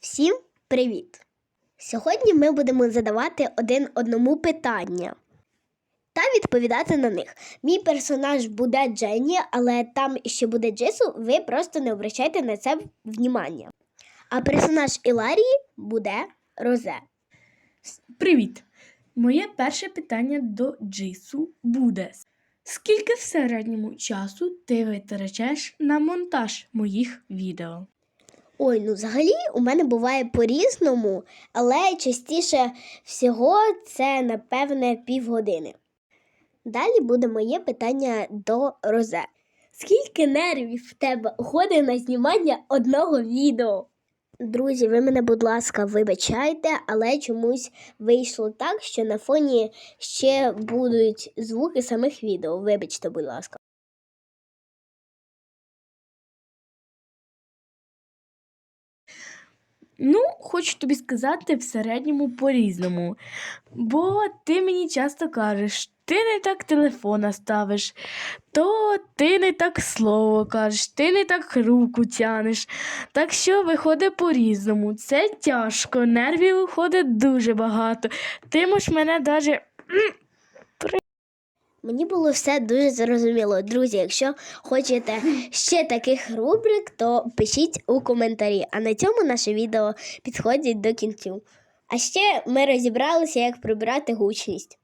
Всім привіт! Сьогодні ми будемо задавати один одному питання та відповідати на них. Мій персонаж буде Дженні, але там ще буде Джесу, ви просто не обращайте на це внимання. А персонаж Іларії буде Розе. Привіт! Моє перше питання до Джису буде: скільки в середньому часу ти витрачаєш на монтаж моїх відео? Ой, ну взагалі у мене буває по-різному, але частіше всього це, напевне, півгодини. Далі буде моє питання до Розе. Скільки нервів в тебе уходить на знімання одного відео? Друзі, ви мене, будь ласка, вибачайте, але чомусь вийшло так, що на фоні ще будуть звуки самих відео. Вибачте, будь ласка. Ну, хочу тобі сказати в середньому по-різному. Бо ти мені часто кажеш, ти не так телефона ставиш, то ти не так слово кажеш, ти не так руку тянеш. Так що виходить по-різному. Це тяжко, нервів виходить дуже багато. Ти можеш мене навіть. Мені було все дуже зрозуміло. Друзі, якщо хочете ще таких рубрик, то пишіть у коментарі. А на цьому наше відео підходить до кінцю. А ще ми розібралися, як прибирати гучність.